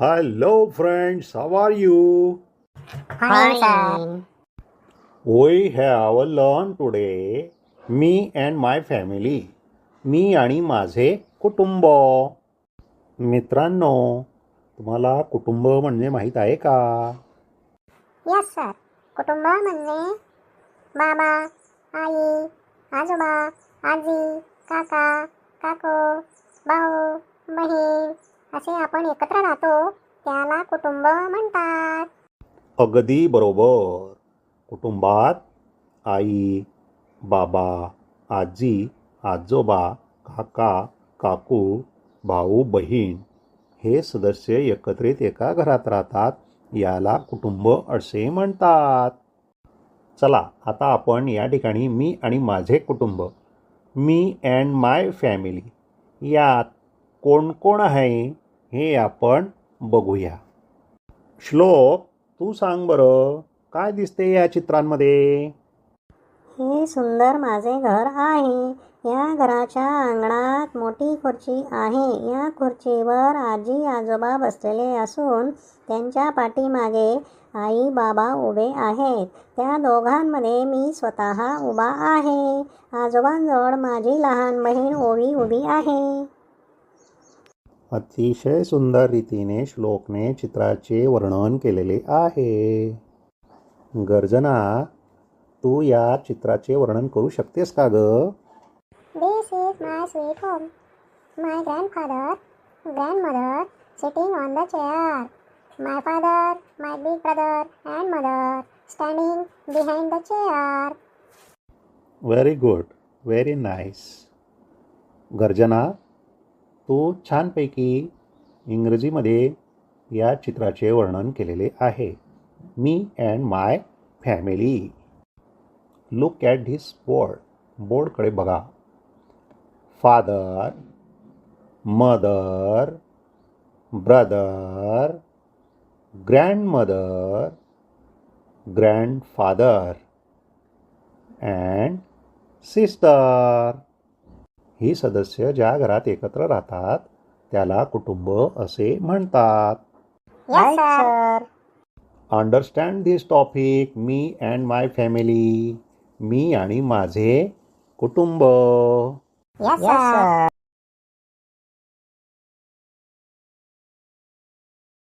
Hello friends how are you we have a learn today me and my family मी आणि माझे कुटुंब. मित्रांनो तुम्हाला कुटुंब म्हणजे माहीत आहे का? यस सर कुटुंब म्हणजे बाबा आई आजोबा आजी काका काकू भाऊ बहीण असे आपण एकत्र राहतो त्याला कुटुंब म्हणतात. अगदी बरोबर. कुटुंबात आई बाबा आजी आजोबा काका काकू भाऊ बहीण हे सदस्य एकत्रित एका घरात राहतात याला कुटुंब असे म्हणतात. चला आता आपण या ठिकाणी मी आणि माझे कुटुंब मी अँड माय फॅमिली यात कोण कोण आहे? हे आपण बघूया. श्लोक तू सांग बरं काय दिसते या चित्रांमध्ये? हे सुंदर माझे घर आहे. या घराच्या अंगणात मोठी खुर्ची आहे. या खुर्चीवर आजी आजोबा बसलेले असून त्यांच्या पाठीमागे आई बाबा उभे आहेत. त्या दोघांमध्ये मी स्वतः उभा आहे. आजोबांजवळ माझी लहान बहीण ओवी उभी आहे. अतिशय सुंदर रीतीने श्लोकने चित्राचे वर्णन केलेले आहे. गर्जना तू या चित्राचे वर्णन करू शकतेस का ग? This is my sweet home my grandfather grandmother sitting on the chair my father my big brother and mother standing behind the chair good very nice Garjana तो छानपैकी इंग्रजीमध्ये या चित्राचे वर्णन केलेले आहे. Me and my family. Look at this board. बोर्डकडे बघा. Father mother brother grandmother grandfather and sister. ही सदस्य ज्या घरात एकत्र राहतात त्याला कुटुंब असे म्हणतात. Understand this topic me and my family मी आणि माझे कुटुंब. Yes, sir.